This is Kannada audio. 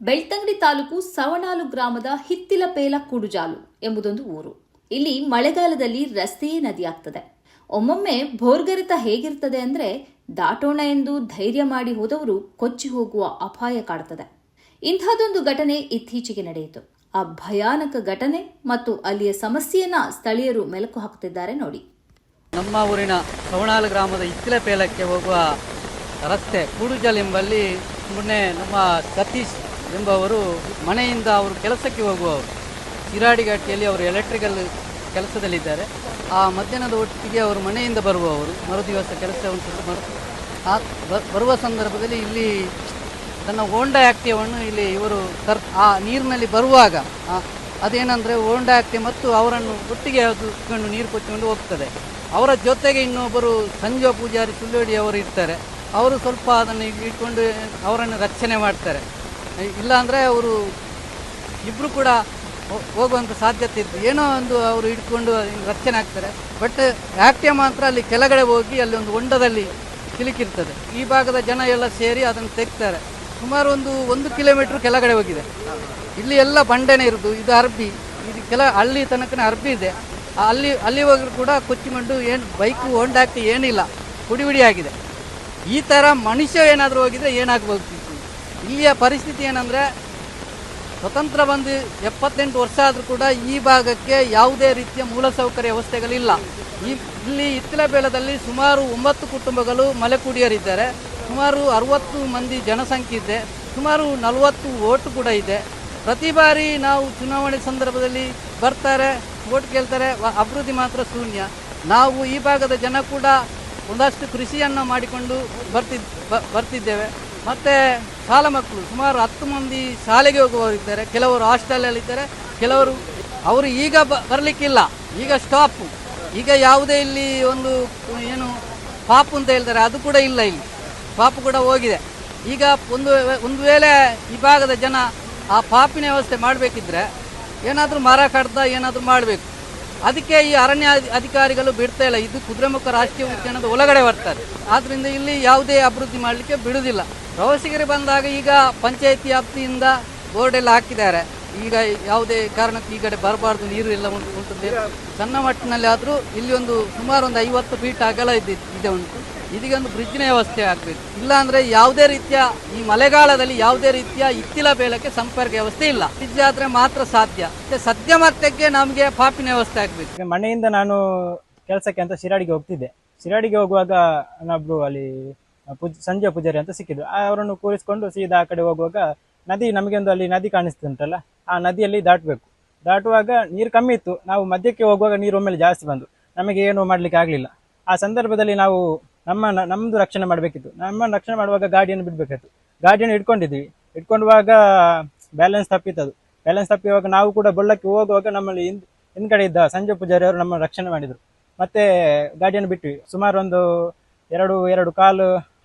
ಬೆಳ್ತಂಗಡಿ ತಾಲೂಕು ಸವಣಾಲು ಗ್ರಾಮದ ಹಿತ್ತಿಲಪೇಲ ಕುಡುಜಾಲು ಎಂಬುದೊಂದು ಊರು. ಇಲ್ಲಿ ಮಳೆಗಾಲದಲ್ಲಿ ರಸ್ತೆಯೇ ನದಿಯಾಗ್ತದೆ. ಒಮ್ಮೊಮ್ಮೆ ಭೋರ್ಗರಿತ ಹೇಗಿರ್ತದೆ ಅಂದ್ರೆ ದಾಟೋಣ ಎಂದು ಧೈರ್ಯ ಮಾಡಿ ಹೋದವರು ಕೊಚ್ಚಿ ಹೋಗುವ ಅಪಾಯ ಕಾಡ್ತದೆ. ಇಂಥದ್ದೊಂದು ಘಟನೆ ಇತ್ತೀಚೆಗೆ ನಡೆಯಿತು. ಆ ಭಯಾನಕ ಘಟನೆ ಮತ್ತು ಅಲ್ಲಿಯ ಸಮಸ್ಯೆಯನ್ನ ಸ್ಥಳೀಯರು ಮೆಲುಕು ಹಾಕುತ್ತಿದ್ದಾರೆ ನೋಡಿ. ನಮ್ಮ ಊರಿನ ಸವಣಾಲು ಗ್ರಾಮದ ಇತ್ತಿಲಪೇಲಕ್ಕೆ ಹೋಗುವ ರಸ್ತೆ ಕೂಡುಜಲ್ ಎಂಬಲ್ಲಿ ಮೊನ್ನೆ ನಮ್ಮ ಸತೀಶ್ ಎಂಬವರು ಮನೆಯಿಂದ ಅವರು ಕೆಲಸಕ್ಕೆ ಹೋಗುವವರು. ಶಿರಾಡಿಘಾಟಿಯಲ್ಲಿ ಅವರು ಎಲೆಕ್ಟ್ರಿಕಲ್ ಕೆಲಸದಲ್ಲಿದ್ದಾರೆ. ಆ ಮಧ್ಯಾಹ್ನದ ಒಟ್ಟಿಗೆ ಅವರು ಮನೆಯಿಂದ ಬರುವವರು. ಮರುದಿವಸ ಕೆಲಸ ಉಂಟು ಮರು ಬರುವ ಸಂದರ್ಭದಲ್ಲಿ ಇಲ್ಲಿ ತನ್ನ ಹೋಂಡಾ ಆಕ್ಟಿವನ್ನು ಇಲ್ಲಿ ಇವರು ತರ್ ಆ ನೀರಿನಲ್ಲಿ ಬರುವಾಗ ಅದೇನಂದರೆ ಹೋಂಡಾ ಆ್ಯಕ್ಟಿವ್ ಮತ್ತು ಅವರನ್ನು ಒಟ್ಟಿಗೆ ಅದು ನೀರು ಕೊಚ್ಚಿಕೊಂಡು ಹೋಗ್ತದೆ. ಅವರ ಜೊತೆಗೆ ಇನ್ನೊಬ್ಬರು ಸಂಜೀವ ಪೂಜಾರಿ ಸುಳ್ಳೋಡಿ ಅವರು ಇರ್ತಾರೆ. ಅವರು ಸ್ವಲ್ಪ ಅದನ್ನು ಇಟ್ಕೊಂಡು ಅವರನ್ನು ರಕ್ಷಣೆ ಮಾಡ್ತಾರೆ. ಇಲ್ಲಾಂದರೆ ಅವರು ಇಬ್ಬರು ಕೂಡ ಹೋಗುವಂಥ ಸಾಧ್ಯತೆ ಇತ್ತು. ಏನೋ ಒಂದು ಅವರು ಇಟ್ಕೊಂಡು ರಕ್ಷಣೆ ಆಗ್ತಾರೆ ಬಟ್ ಆ್ಯಕ್ಟಿಯ ಮಾತ್ರ ಅಲ್ಲಿ ಕೆಳಗಡೆ ಹೋಗಿ ಅಲ್ಲಿ ಒಂದು ಹೊಂಡದಲ್ಲಿ ಸಿಲುಕಿರ್ತದೆ. ಈ ಭಾಗದ ಜನ ಎಲ್ಲ ಸೇರಿ ಅದನ್ನು ತೆಗ್ತಾರೆ. ಸುಮಾರು ಒಂದು ಒಂದು ಕಿಲೋಮೀಟ್ರ್ ಕೆಳಗಡೆ ಹೋಗಿದೆ. ಇಲ್ಲಿ ಎಲ್ಲ ಬಂಡೆನೇ ಇರೋದು. ಇದು ಅರ್ಬಿ. ಇದು ಕೆಲ ಹಳ್ಳಿ ತನಕನೇ ಅರ್ಬಿ ಇದೆ. ಅಲ್ಲಿ ಅಲ್ಲಿ ಹೋಗಿ ಕೂಡ ಕೊಚ್ಚಿಕೊಂಡು ಏನು ಬೈಕು ಹೊಂಡಾಕ್ತಿ ಏನಿಲ್ಲ. ಪುಡಿ ಆಗಿದೆ. ಈ ಥರ ಮನುಷ್ಯ ಏನಾದರೂ ಹೋಗಿದ್ರೆ ಏನಾಗ್ಬೋದು? ಇಲ್ಲಿಯ ಪರಿಸ್ಥಿತಿ ಏನಂದರೆ, ಸ್ವತಂತ್ರ ಬಂದು ಎಪ್ಪತ್ತೆಂಟು ವರ್ಷ ಆದರೂ ಕೂಡ ಈ ಭಾಗಕ್ಕೆ ಯಾವುದೇ ರೀತಿಯ ಮೂಲಸೌಕರ್ಯ ವ್ಯವಸ್ಥೆಗಳಿಲ್ಲ. ಈ, ಇಲ್ಲಿ ಇತ್ತಿಲಬೇಲದಲ್ಲಿ ಸುಮಾರು ಒಂಬತ್ತು ಕುಟುಂಬಗಳು ಮಲೆಕುಡಿಯರಿದ್ದಾರೆ. ಸುಮಾರು ಅರವತ್ತು ಮಂದಿ ಜನಸಂಖ್ಯೆ ಇದೆ. ಸುಮಾರು ನಲವತ್ತು ಓಟು ಕೂಡ ಇದೆ. ಪ್ರತಿ ಬಾರಿ ನಾವು ಚುನಾವಣೆ ಸಂದರ್ಭದಲ್ಲಿ ಬರ್ತಾರೆ, ಓಟ್ ಕೇಳ್ತಾರೆ ಅಭಿವೃದ್ಧಿ ಮಾತ್ರ ಶೂನ್ಯ. ನಾವು ಈ ಭಾಗದ ಜನ ಕೂಡ ಒಂದಷ್ಟು ಕೃಷಿಯನ್ನು ಮಾಡಿಕೊಂಡು ಬರ್ತಿದ್ ಬರ್ತಿದ್ದೇವೆ. ಮತ್ತು ಶಾಲಾ ಮಕ್ಕಳು, ಸುಮಾರು ಹತ್ತು ಮಂದಿ ಶಾಲೆಗೆ ಹೋಗುವವರಿದ್ದಾರೆ ಕೆಲವರು ಹಾಸ್ಟೆಲಲ್ಲಿದ್ದಾರೆ ಕೆಲವರು ಅವರು ಈಗ ಬ, ಬರಲಿಕ್ಕಿಲ್ಲ. ಈಗ ಸ್ಟಾಪು ಈಗ ಯಾವುದೇ ಇಲ್ಲಿ ಒಂದು ಏನು ಪಾಪು ಅಂತ ಹೇಳ್ತಾರೆ, ಅದು ಕೂಡ ಇಲ್ಲ ಇಲ್ಲಿ. ಪಾಪು ಕೂಡ ಹೋಗಿದೆ. ಈಗ ಒಂದು ಒಂದು ವೇಳೆ ಈ ಭಾಗದ ಜನ ಆ ಪಾಪಿನ ವ್ಯವಸ್ಥೆ ಮಾಡಬೇಕಿದ್ರೆ ಏನಾದರೂ ಮರ ಕಡ್ದ ಏನಾದರೂ ಮಾಡಬೇಕು. ಅದಕ್ಕೆ ಈ ಅರಣ್ಯ ಅಧಿಕಾರಿಗಳು ಬಿಡ್ತಾ ಇಲ್ಲ. ಇದು ಕುದುರೆಮುಖ ರಾಷ್ಟ್ರೀಯ ಉದ್ಯಾನದ ಒಳಗಡೆ ಬರ್ತಾರೆ. ಆದ್ದರಿಂದ ಇಲ್ಲಿ ಯಾವುದೇ ಅಭಿವೃದ್ಧಿ ಮಾಡಲಿಕ್ಕೆ ಬಿಡುವುದಿಲ್ಲ ಪ್ರವಾಸಿಗರು ಬಂದಾಗ ಈಗ ಪಂಚಾಯತಿ ವ್ಯಾಪ್ತಿಯಿಂದ ಬೋರ್ಡ್ ಎಲ್ಲ ಹಾಕಿದ್ದಾರೆ. ಈಗ ಯಾವುದೇ ಕಾರಣಕ್ಕೆ ಈ ಕಡೆ ಬರಬಾರ್ದು, ನೀರು ಎಲ್ಲ ಉಂಟು ಉಂಟು ಸಣ್ಣ ಮಟ್ಟಿನಲ್ಲಿ ಆದರೂ ಇಲ್ಲಿ ಒಂದು ಸುಮಾರು ಒಂದು ಐವತ್ತು ಫೀಟ್ ಅಗಲ ಇದೆ ಇದೆ ಉಂಟು. ಇದೀಗ ಒಂದು ಬ್ರಿಡ್ಜ್ನ ವ್ಯವಸ್ಥೆ ಆಗಬೇಕು. ಇಲ್ಲಾಂದ್ರೆ ಯಾವುದೇ ರೀತಿಯ ಈ ಮಳೆಗಾಲದಲ್ಲಿ ಯಾವುದೇ ರೀತಿಯ ಇತ್ತಿಲ ಬೇಲಕ್ಕೆ ಸಂಪರ್ಕ ವ್ಯವಸ್ಥೆ ಇಲ್ಲ. ಬ್ರಿಡ್ಜ್ ಆದರೆ ಮಾತ್ರ ಸಾಧ್ಯ. ಸದ್ಯ ಮಟ್ಟಕ್ಕೆ ನಮಗೆ ಪಾಪಿನ ವ್ಯವಸ್ಥೆ ಆಗಬೇಕು. ಮನೆಯಿಂದ ನಾನು ಕೆಲಸಕ್ಕೆ ಅಂತ ಶಿರಾಡಿಗೆ ಹೋಗ್ತಿದ್ದೆ. ಶಿರಾಡಿಗೆ ಹೋಗುವಾಗ ನಾನೊಬ್ರು ಅಲ್ಲಿ ಪೂಜ್, ಸಂಜೆ ಪೂಜಾರಿ ಅಂತ ಸಿಕ್ಕಿದ್ರು. ಅವರನ್ನು ಕೂರಿಸ್ಕೊಂಡು ಸೀದಾ ಆ ಕಡೆ ಹೋಗುವಾಗ ನದಿ ನಮಗೊಂದು ಅಲ್ಲಿ ನದಿ ಕಾಣಿಸ್ತುಂಟಲ್ಲ ಆ ನದಿಯಲ್ಲಿ ದಾಟಬೇಕು. ದಾಟುವಾಗ ನೀರು ಕಮ್ಮಿ ಇತ್ತು. ನಾವು ಮಧ್ಯಕ್ಕೆ ಹೋಗುವಾಗ ನೀರು ಒಮ್ಮೆಲೆ ಜಾಸ್ತಿ ಬಂದು. ನಮಗೆ ಏನು ಮಾಡ್ಲಿಕ್ಕೆ ಆಗಲಿಲ್ಲ. ಆ ಸಂದರ್ಭದಲ್ಲಿ ನಾವು ನಮ್ಮ ನಮ್ಮದು ರಕ್ಷಣೆ ಮಾಡಬೇಕಿತ್ತು. ನಮ್ಮ ರಕ್ಷಣೆ ಮಾಡುವಾಗ ಗಾಡಿಯನ್ನು ಬಿಡ್ಬೇಕಿತ್ತು ಗಾಡಿಯನ್ನು ಇಟ್ಕೊಂಡಿದ್ವಿ ಇಟ್ಕೊಂಡುವಾಗ ಬ್ಯಾಲೆನ್ಸ್ ತಪ್ಪಿತ್ತದು ಬ್ಯಾಲೆನ್ಸ್ ತಪ್ಪಿವಾಗ ನಾವು ಕೂಡ ಬೊಳ್ಳಕ್ಕೆ ಹೋಗುವಾಗ ನಮ್ಮಲ್ಲಿ ಹಿಂದ್, ಹಿಂದ್ಗಡೆ ಇದ್ದ ಸಂಜೆ ಪೂಜಾರಿ ಅವರು ನಮ್ಮ ರಕ್ಷಣೆ ಮಾಡಿದರು. ಮತ್ತೆ ಗಾಡಿಯನ್ನು ಬಿಟ್ವಿ. ಸುಮಾರು ಒಂದು ಎರಡು ಎರಡು ಕಾಲು